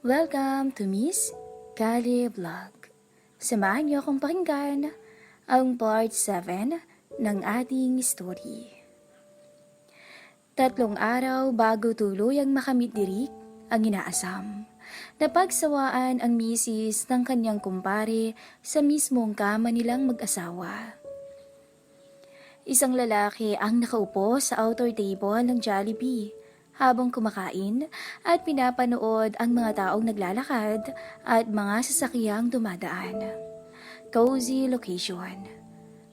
Welcome to Miss Kali Vlog. Samahan niyo akong pakinggan ang part 7 ng ating story. Tatlong araw bago tuluyang makamit ni Rick ang inaasam. Napagsawaan ang misis ng kanyang kumpare sa mismong kama nilang mag-asawa. Isang lalaki ang nakaupo sa outer table ng Jollibee habang kumakain at pinapanood ang mga taong naglalakad at mga sasakyang dumadaan. Cozy location.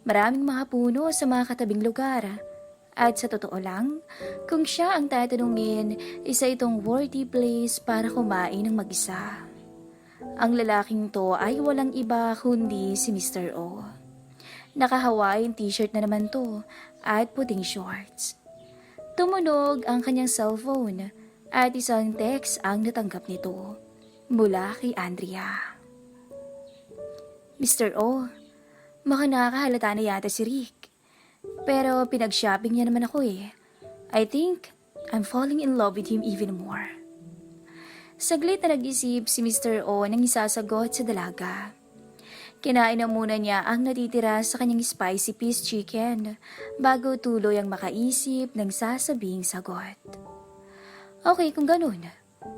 Maraming mga puno sa mga katabing lugar. At sa totoo lang, kung siya ang tatanungin, isa itong worthy place para kumain ng mag-isa. Ang lalaking to ay walang iba kundi si Mr. O. Naka-Hawaiian t-shirt na naman to at puting shorts. Tumunog ang kanyang cellphone at isang text ang natanggap nito mula kay Andrea. Mr. O, maka nakakahalata na yata si Rick. Pero pinag-shopping niya naman ako eh. I think I'm falling in love with him even more. Saglit na nag-isip si Mr. O nang isasagot sa dalaga. Kinain na muna niya ang natitira sa kanyang spicy peas chicken bago tuloy ang makaisip ng sasabing sagot. Okay kung ganun.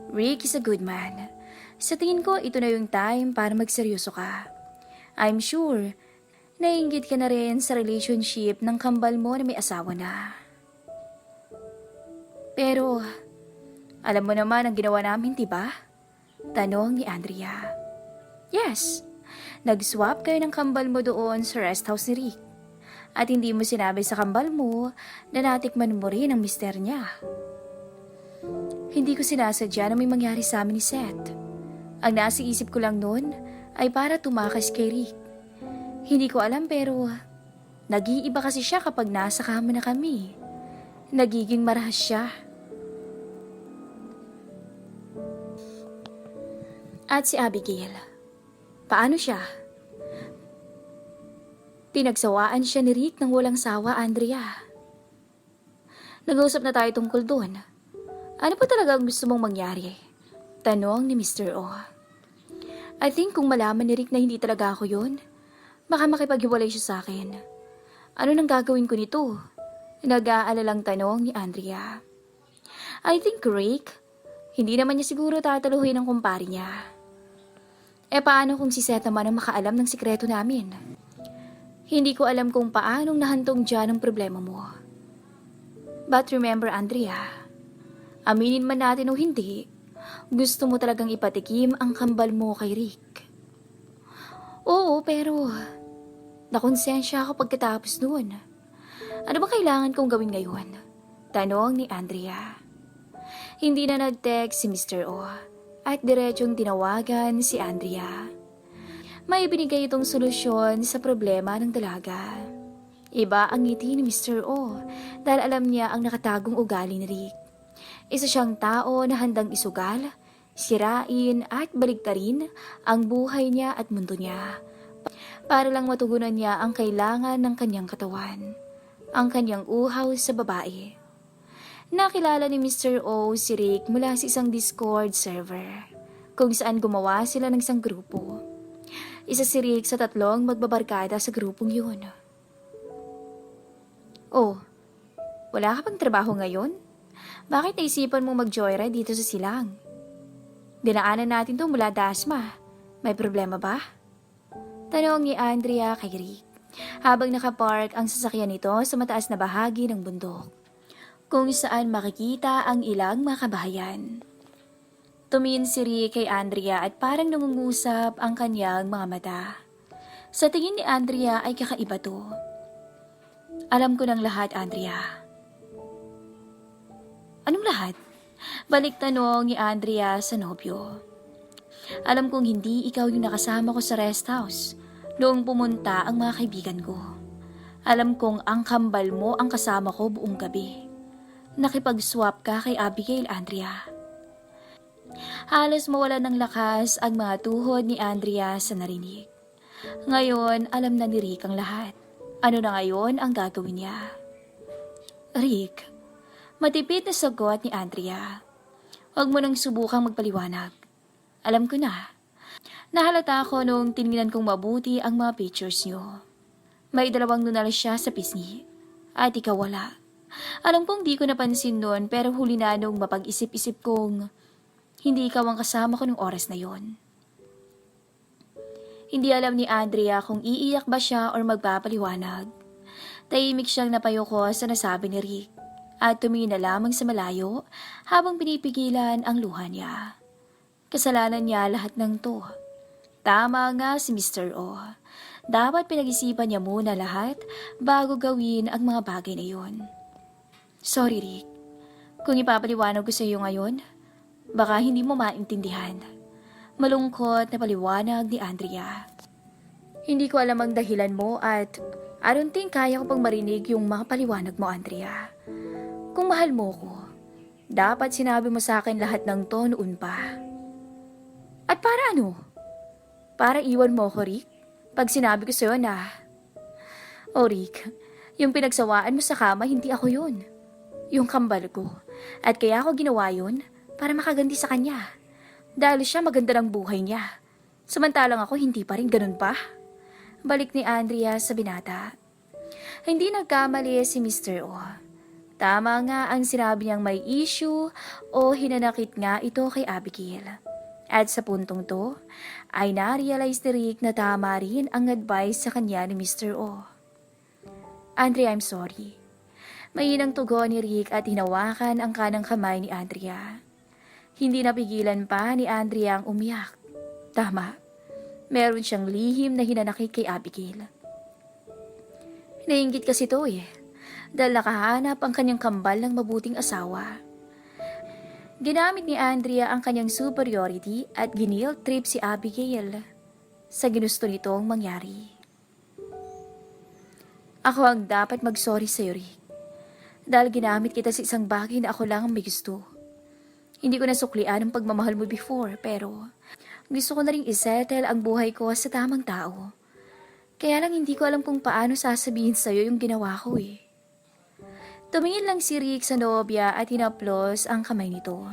Rick is a good man. Sa tingin ko, ito na yung time para magseryoso ka. I'm sure, naiingit ka na rin sa relationship ng kambal mo na may asawa na. Pero, alam mo naman ang ginawa namin, di ba? Tanong ni Andrea. Yes, nag-swap kayo ng kambal mo doon sa rest house ni Rick. At hindi mo sinabi sa kambal mo na natikman mo rin ang mister niya. Hindi ko sinasadya na may mangyari sa amin ni Seth. Ang nasa isip ko lang noon ay para tumakas kay Rick. Hindi ko alam pero nag-iiba kasi siya kapag nasa kama na kami. Nagiging marahas siya. At si Abigail. Paano siya? Pinagsawaan siya ni Rick ng walang sawa, Andrea. Nag-usap na tayo tungkol doon. Ano pa talaga ang gusto mong mangyari? Tanong ni Mr. O. I think kung malaman ni Rick na hindi talaga ako yun, baka makipaghiwalay siya sa akin. Ano nang gagawin ko nito? Nag-aalalang tanong ni Andrea. I think Rick, hindi naman niya siguro tataluhin ang kumpare niya. E paano kung si Seth naman ang makaalam ng sikreto namin? Hindi ko alam kung paanong nahantong dyan ang problema mo. But remember, Andrea, aminin man natin o hindi, gusto mo talagang ipatikim ang kambal mo kay Rick. Oo, pero nakonsensya ako pagkatapos noon. Ano ba kailangan kong gawin ngayon? Tanong ni Andrea. Hindi na nag-text si Mr. O at diretsong tinawagan si Andrea. May binigay itong solusyon sa problema ng dalaga. Iba ang ngiti ni Mr. O dahil alam niya ang nakatagong ugali ni Rick. Isa siyang tao na handang isugal, sirain at baligtarin ang buhay niya at mundo niya para lang matugunan niya ang kailangan ng kanyang katawan, ang kanyang uhaw sa babae. Nakilala ni Mr. O si Rick mula sa isang Discord server kung saan gumawa sila ng isang grupo. Isa si Rick sa tatlong magbabarkada sa grupong yun. Oh, wala ka pang trabaho ngayon? Bakit naisipan mo mag-joyride dito sa silang? Dinaanan natin to mula Dasma. May problema ba? Tanong ni Andrea kay Rick habang nakapark ang sasakyan nito sa mataas na bahagi ng bundok kung saan makikita ang ilang mga kabahayan. Tumingin si Rick kay Andrea at parang nangungusap ang kanyang mga mata. Sa tingin ni Andrea ay kakaiba to. Alam ko ng lahat, Andrea. Anong lahat? Balik tanong ni Andrea sa nobyo. Alam kong hindi ikaw yung nakasama ko sa rest house noong pumunta ang mga kaibigan ko. Alam kong ang kambal mo ang kasama ko buong gabi. Nakipag-swap ka kay Abigail, Andrea. Halos mawala ng lakas ang mga tuhod ni Andrea sa narinig. Ngayon, alam na ni Rick ang lahat. Ano na ngayon ang gagawin niya? Rick, matipid na sagot ni Andrea. Huwag mo nang subukang magpaliwanag. Alam ko na. Nahalata ako nung tinignan kong mabuti ang mga pictures niyo. May dalawang nunal siya sa pisngi. At ikaw wala. Alam kong di ko napansin noon pero huli na nung mapag-isip-isip kong hindi ikaw ang kasama ko nung oras na yon. Hindi alam ni Andrea kung iiyak ba siya or magpapaliwanag. Tahimik siyang napayo ko sa nasabi ni Rick at tumingin na lamang sa malayo habang pinipigilan ang luha niya. Kasalanan niya lahat ng to. Tama nga si Mr. O. Dapat pinag-isipan niya muna lahat bago gawin ang mga bagay na yon. Sorry, Rick. Kung ipapaliwanag ko sa iyo ngayon, baka hindi mo maintindihan. Malungkot na paliwanag ni Andrea. Hindi ko alam ang dahilan mo at I don't think kaya ko pang marinig yung mga paliwanag mo, Andrea. Kung mahal mo ko, dapat sinabi mo sa akin lahat ng to noon pa. At para ano? Para iwan mo ko, Rick? Pag sinabi ko sa'yo na... O Rick, yung pinagsawaan mo sa kama, hindi ako yun. Yung kambal ko. At kaya ako ginawa yun para makaganti sa kanya. Dahil siya maganda ng buhay niya. Samantalang ako hindi pa rin ganun pa. Balik ni Andrea sa binata. Hindi nagkamali si Mr. O. Tama nga ang sinabi niyang may issue o hinanakit nga ito kay Abigail. At sa puntong to, ay na-realize ni Rick na tama rin ang advice sa kanya ni Mr. O. Andrea, I'm sorry. Mainang tugon ni Rick at hinawakan ang kanang kamay ni Andrea. Hindi napigilan pa ni Andrea ang umiyak. Tama, meron siyang lihim na hinanakit kay Abigail. Nainggit kasi to eh, dahil nakahanap ang kanyang kambal ng mabuting asawa. Ginamit ni Andrea ang kanyang superiority at ginil trip si Abigail sa ginusto nitong mangyari. Ako ang dapat mag-sorry sa'yo, Rick. Dahil ginamit kita sa isang bagay na ako lang ang may gusto. Hindi ko nasuklian ang pagmamahal mo before, pero gusto ko na rin isettle ang buhay ko sa tamang tao. Kaya lang hindi ko alam kung paano sasabihin sa'yo yung ginawa ko eh. Tumingin lang si Rick sa nobya at hinaplos ang kamay nito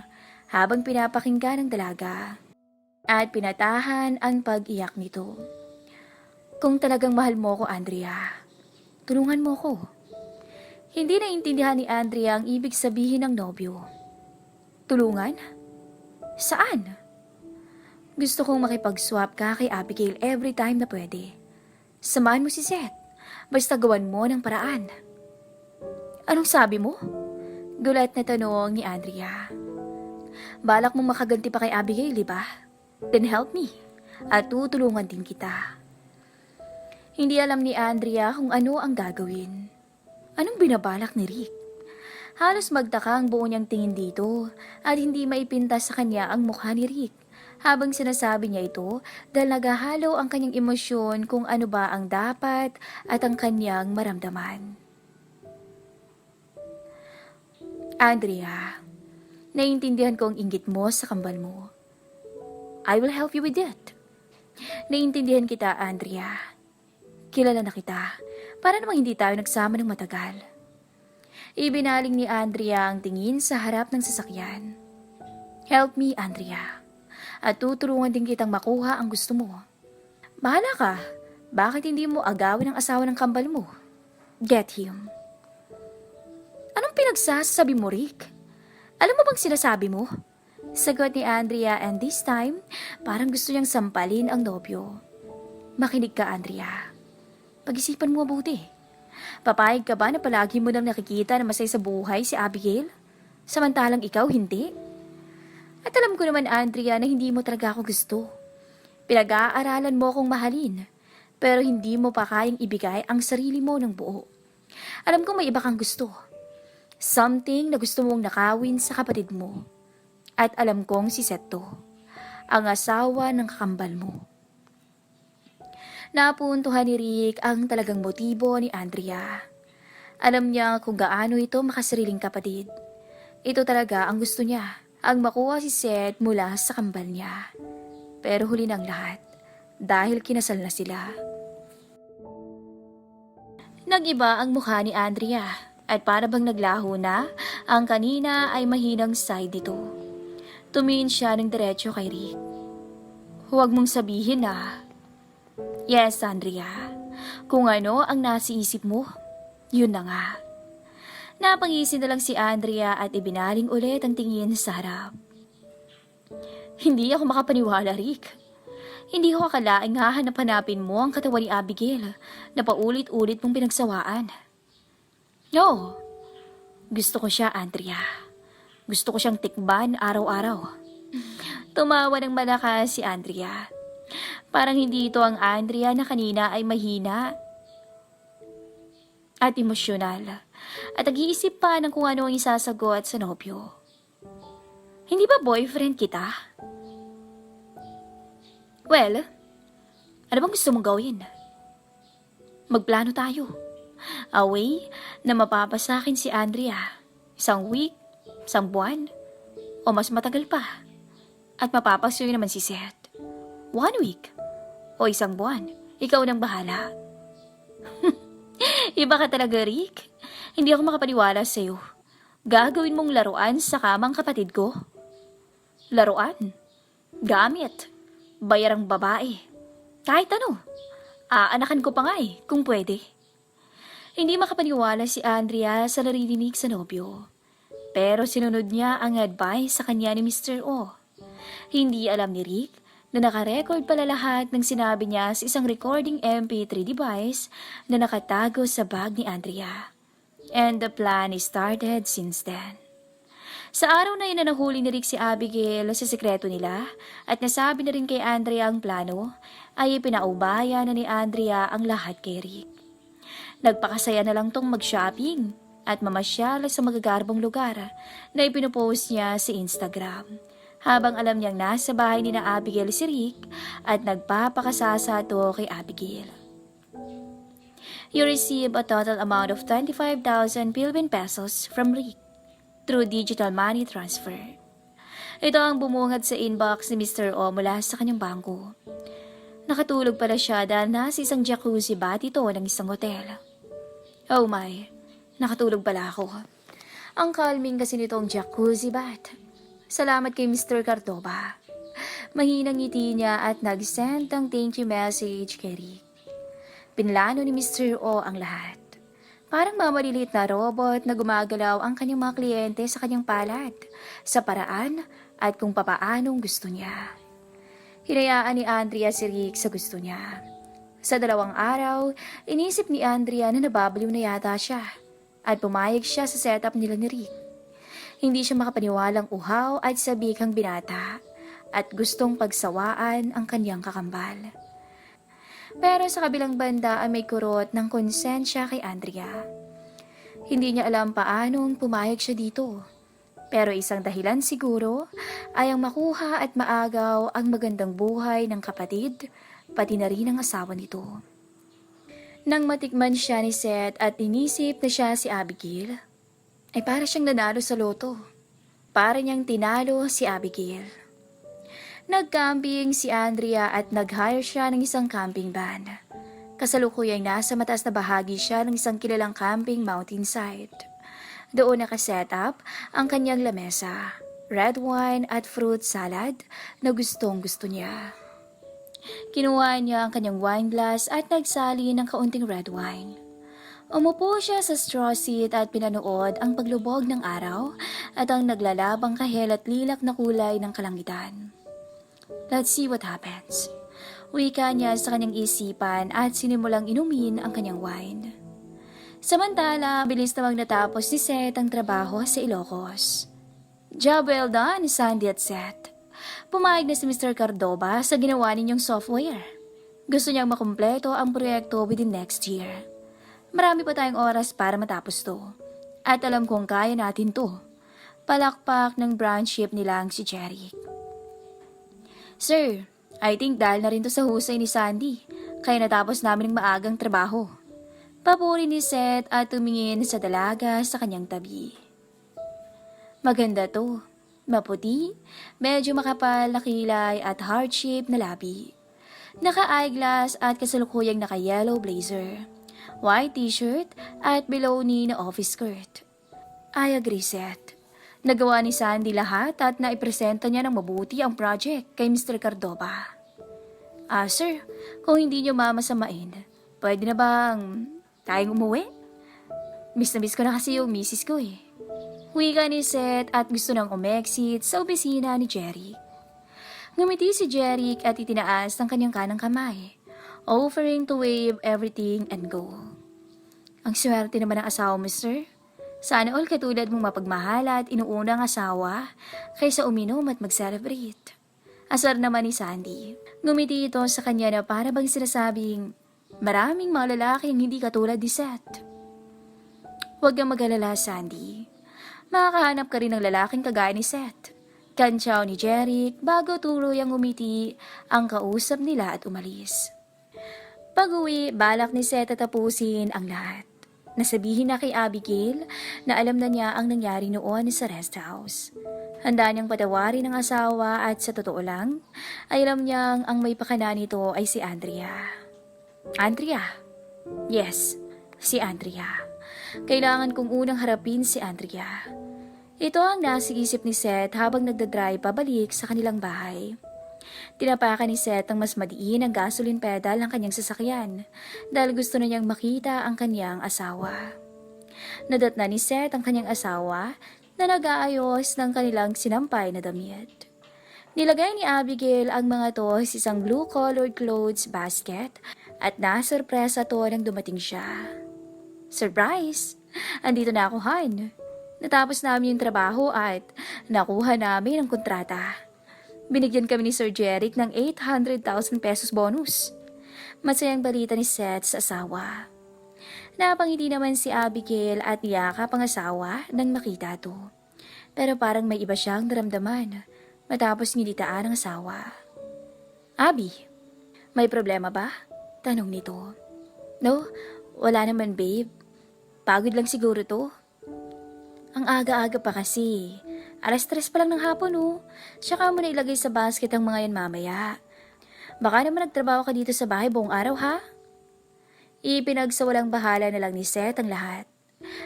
habang pinapakinggan ng dalaga at pinatahan ang pag-iyak nito. Kung talagang mahal mo ko, Andrea, tulungan mo ko. Hindi naintindihan ni Andrea ang ibig sabihin ng nobyo. Tulungan? Saan? Gusto kong makipag-swap ka kay Abigail every time na pwede. Samahan mo si Seth. Basta gawan mo ng paraan. Anong sabi mo? Gulat na tanong ni Andrea. Balak mong makaganti pa kay Abigail, di ba? Then help me. At tutulungan din kita. Hindi alam ni Andrea kung ano ang gagawin. Anong binabalak ni Rick? Halos magtaka ang buo niyang tingin dito at hindi maipinta sa kanya ang mukha ni Rick habang sinasabi niya ito dahil naghahalo ang kanyang emosyon kung ano ba ang dapat at ang kanyang maramdaman. Andrea, naiintindihan ko ang inggit mo sa kambal mo. I will help you with it. Naiintindihan kita, Andrea. Kilala na kita. Para namang hindi tayo nagsama ng matagal. Ibinaling ni Andrea ang tingin sa harap ng sasakyan. Help me, Andrea. At tutulungan din kitang makuha ang gusto mo. Bahala ka. Bakit hindi mo agawin ang asawa ng kambal mo? Get him. Anong pinagsasabi mo, Rick? Alam mo bang sinasabi mo? Sagot ni Andrea and this time, parang gusto niyang sampalin ang nobyo. Makinig ka, Andrea. Pag-isipan mo mabuti. Papayag ka ba na palagi mo nang nakikita na masaya sa buhay si Abigail? Samantalang ikaw hindi? At alam ko naman, Andrea, na hindi mo talaga ako gusto. Pinag-aaralan mo akong mahalin, pero hindi mo pa kayang ibigay ang sarili mo ng buo. Alam ko may iba kang gusto. Something na gusto mong nakawin sa kapatid mo. At alam kong si Seto, ang asawa ng kakambal mo. Napuntuhan ni Rick ang talagang motibo ni Andrea. Alam niya kung gaano ito makasariling kapatid. Ito talaga ang gusto niya, ang makuha si Seth mula sa kambal niya. Pero huli ng lahat, dahil kinasal na sila. Nagiba ang mukha ni Andrea at para bang naglaho na, ang kanina ay mahinang side dito. Tumingin siya ng diretsyo kay Rick. Huwag mong sabihin na. Yes, Andrea. Kung ano ang nasa isip mo, yun na nga. Napangisin na lang si Andrea at ibinaling ulit ang tingin sa harap. Hindi ako makapaniwala, Rick. Hindi ko akalaing hahanap-hanapin mo ang katawan ni Abigail na paulit-ulit mong pinagsawaan. No, gusto ko siya, Andrea. Gusto ko siyang tikban araw-araw. Tumawa ng malakas si Andrea. Parang hindi ito ang Andrea na kanina ay mahina at emosyonal at nag-iisip pa ng kung ano ang isasagot sa nobyo. Hindi ba boyfriend kita? Well, ano bang gusto mong gawin? Magplano tayo. Away na mapapasakin si Andrea. Isang week, isang buwan, o mas matagal pa. At mapapasuyo naman si Seth. One week, o isang buwan. Ikaw nang bahala. Iba ka talaga, Rick. Hindi ako makapaniwala sa'yo. Gagawin mong laruan sa kamang kapatid ko? Laruan? Gamit? Bayarang babae? Kahit ano. Aanakan ko pa nga eh, kung pwede. Hindi makapaniwala si Andrea sa naririnig sa nobyo. Pero sinunod niya ang advice sa kanya ni Mr. O. Hindi alam ni Rick na nakarecord pala lahat ng sinabi niya sa isang recording MP3 device na nakatago sa bag ni Andrea. And the plan is started since then. Sa araw na yun na nahuli ni Rick si Abigail sa sekreto nila at nasabi na rin kay Andrea ang plano, ay ipinaubaya na ni Andrea ang lahat kay Rick. Nagpakasaya na lang tong mag-shopping at mamasyal sa magagarbong lugar na ipinupost niya sa Instagram. Habang alam niyang nasa bahay ni na Abigail si Rick at nagpapakasasa to kay Abigail. You receive a total amount of 25,000 Philippine pesos from Rick through digital money transfer. Ito ang bumungad sa inbox ni Mr. O mula sa kanyang bangko. Nakatulog pala siya dahil nasa isang jacuzzi bath ito ng isang hotel. Oh my, nakatulog pala ako. Ang calming kasi nitong jacuzzi bath. Salamat kay Mr. Cardova. Mahinang ngiti niya at nag-send ng thank you message kay Rick. Pinlano ni Mr. O ang lahat. Parang mamalilit na robot na gumagalaw ang kanyang mga kliyente sa kanyang palad, sa paraan at kung papaanong gusto niya. Hinayaan ni Andrea si Rick sa gusto niya. Sa dalawang araw, inisip ni Andrea na nababaliw na yata siya at pumayag siya sa setup nila ni Rick. Hindi siya makapaniwalang uhaw at sabikang binata at gustong pagsawaan ang kanyang kakambal. Pero sa kabilang banda ay may kurot ng konsensya kay Andrea. Hindi niya alam paanong pumayag siya dito. Pero isang dahilan siguro ay ang makuha at maagaw ang magandang buhay ng kapatid, pati na rin ang asawa nito. Nang matikman siya ni Seth at inisip na siya si Abigail, ay para siyang nanalo sa loto. Para niyang tinalo si Abigail. Nag-camping si Andrea at nag-hire siya ng isang camping van. Kasalukuyang nasa mataas na bahagi siya ng isang kilalang camping mountainside. Doon nakaset up ang kanyang lamesa, red wine at fruit salad na gustong gusto niya. Kinuha niya ang kanyang wine glass at nagsali ng kaunting red wine. Umupo siya sa straw seat at pinanood ang paglubog ng araw at ang naglalabang kahel at lilak na kulay ng kalangitan. Let's see what happens. Wika niya sa kanyang isipan at sinimulang inumin ang kanyang wine. Samantala, bilis namang natapos ni Seth ang trabaho sa Ilocos. Job well done, Sandy at Seth. Pumayag na si Mr. Cardova sa ginawa ninyong software. Gusto niyang makumpleto ang proyekto within next year. Marami pa tayong oras para matapos to. At alam kong kaya natin to. Palakpak ng brown ship nilang si Jeric. Sir, I think dahil na rin to sa husay ni Sandy, kaya natapos namin ng maagang trabaho. Papuri ni Seth at tumingin sa dalaga sa kanyang tabi. Maganda to. Maputi, medyo makapal na kilay at heart-shaped na labi. Naka-eyeglass at kasalukuyang naka-yellow blazer. White t-shirt at below knee na office skirt. I agree, Seth. Nagawa ni Sandy lahat at naipresenta niya ng mabuti ang project kay Mr. Cardova. Ah, sir, kung hindi nyo mamasamain, pwede na bang tayong umuwi? Miss na miss ko na kasi yung misis ko eh. Huwi ka ni Seth at gusto nang umexit sa opisina ni Jeric. Ngumiti si Jeric at itinaas ng kanyang kanang kamay, offering to wave everything and go. Ang swerte naman ng asawa mo, sir. Sana all katulad mong mapagmahal at inuunang asawa kaysa uminom at mag-celebrate. Asar naman ni Sandy. Ngumiti ito sa kanya na para bang sinasabing, maraming mga lalaki ang hindi katulad ni Seth. Huwag kang mag-alala, Sandy. Makakahanap ka rin ng lalaking kagaya ni Seth. Kantsaw ni Jeric bago tuluyang umiti ang kausap nila at umalis. Pag-uwi, balak ni Seth tapusin ang lahat. Nasabihin na kay Abigail na alam na niya ang nangyari noon sa rest house. Handa niyang patawarin ang asawa at sa totoo lang, ay alam niyang ang may pakana nito ay si Andrea. Andrea? Yes, si Andrea. Kailangan kong unang harapin si Andrea. Ito ang nasa isip ni Seth habang nagdadrive pabalik sa kanilang bahay. Tinapakan ni Seth ang mas madiin ang gasoline pedal ng kanyang sasakyan dahil gusto na niyang makita ang kanyang asawa. Nadat na ni Seth ang kanyang asawa na nag-aayos ng kanilang sinampay na damit. Nilagay ni Abigail ang mga to sa isang blue-colored clothes basket at nasurpresa to nang dumating siya. Surprise! Andito na ako, Han. Natapos namin yung trabaho at nakuha namin ang kontrata. Binigyan kami ni Sir Jeric ng 800,000 pesos bonus. Masayang balita ni Seth sa asawa. Napangiti naman si Abigail at niyakap ang asawa nang makita to. Pero parang may iba siyang naramdaman matapos nilitaan ang asawa. Abi, may problema ba? Tanong nito. No, wala naman babe. Pagod lang siguro to. Ang aga-aga pa kasi. Alas tres pa lang ng hapon oh. Tsaka mo na ilagay sa basket ang mga yan mamaya. Baka naman nagtrabaho ka dito sa bahay buong araw ha? Ipinagsawalang bahala na lang ni Seth ang lahat.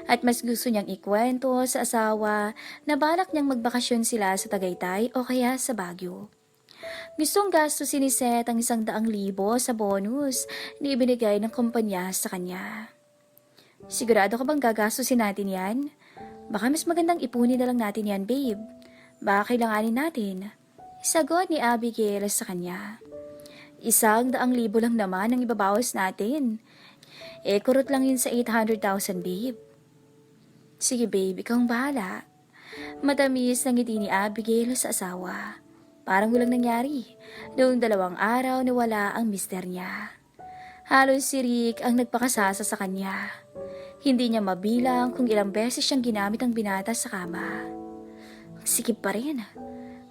At mas gusto niyang ikwento sa asawa na balak niyang magbakasyon sila sa Tagaytay o kaya sa Baguio. Gustong gastusin ni Seth ang isang daang libo sa bonus na ibinigay ng kumpanya sa kanya. Sigurado ka bang gagastusin natin yan? Baka mas magandang ipunin na lang natin yan, babe. Baka kailanganin natin. Sagot ni Abigail sa kanya. Isang daang libo lang naman ang ibabawas natin. Eh, kurot lang yun sa 800,000, babe. Sige, babe, ikaw ang bahala. Matamis ng ngiti ni Abigail sa asawa. Parang walang nangyari. Noong dalawang araw na wala ang mister niya. Halos si Rick ang nagpakasasa sa kanya. Hindi niya mabilang kung ilang beses siyang ginamit ang binata sa kama. Sikip pa rin.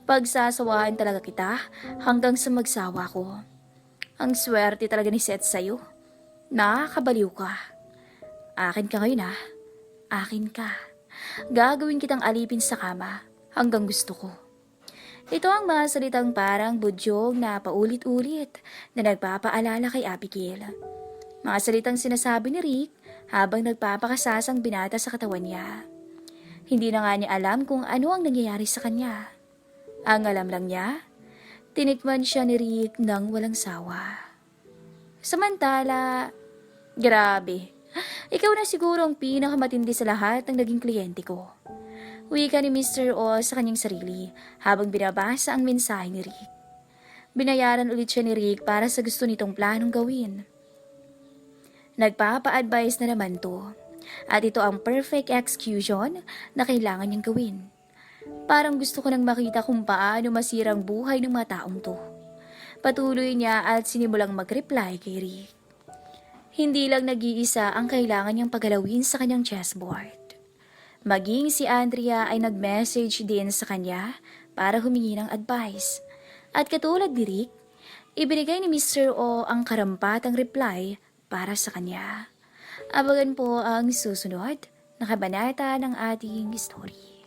Pagsasawahan talaga kita hanggang sa magsawa ko. Ang swerte talaga ni Seth sa'yo. Nakakabaliw ka. Akin ka ngayon ah. Akin ka. Gagawin kitang alipin sa kama hanggang gusto ko. Ito ang mga salitang parang budyog na paulit-ulit na nagpapaalala kay Abigail. Mga salitang sinasabi ni Rick habang nagpapakasasang binata sa katawan niya. Hindi na nga niya alam kung ano ang nangyayari sa kanya. Ang alam lang niya, tinikman siya ni Rick ng walang sawa. Samantala, grabe, ikaw na siguro ang pinakamatindi sa lahat ng naging kliyente ko. Wika ni Mr. O sa kanyang sarili habang binabasa ang mensahe ni Rick. Binayaran ulit siya ni Rick para sa gusto nitong planong gawin. Nagpapa-advise na naman to. At ito ang perfect execution na kailangan niyang gawin. Parang gusto ko nang makita kung paano masirang buhay ng mga taong to. Patuloy niya at sinimulang mag-reply kay Rick. Hindi lang nag-iisa ang kailangan niyang pagalawin sa kanyang chessboard. Maging si Andrea ay nag-message din sa kanya para humingi ng advice. At katulad ni Rick, ibinigay ni Mr. O ang karampatang reply para sa kanya. Abagan po ang susunod na kabanata ng ating story.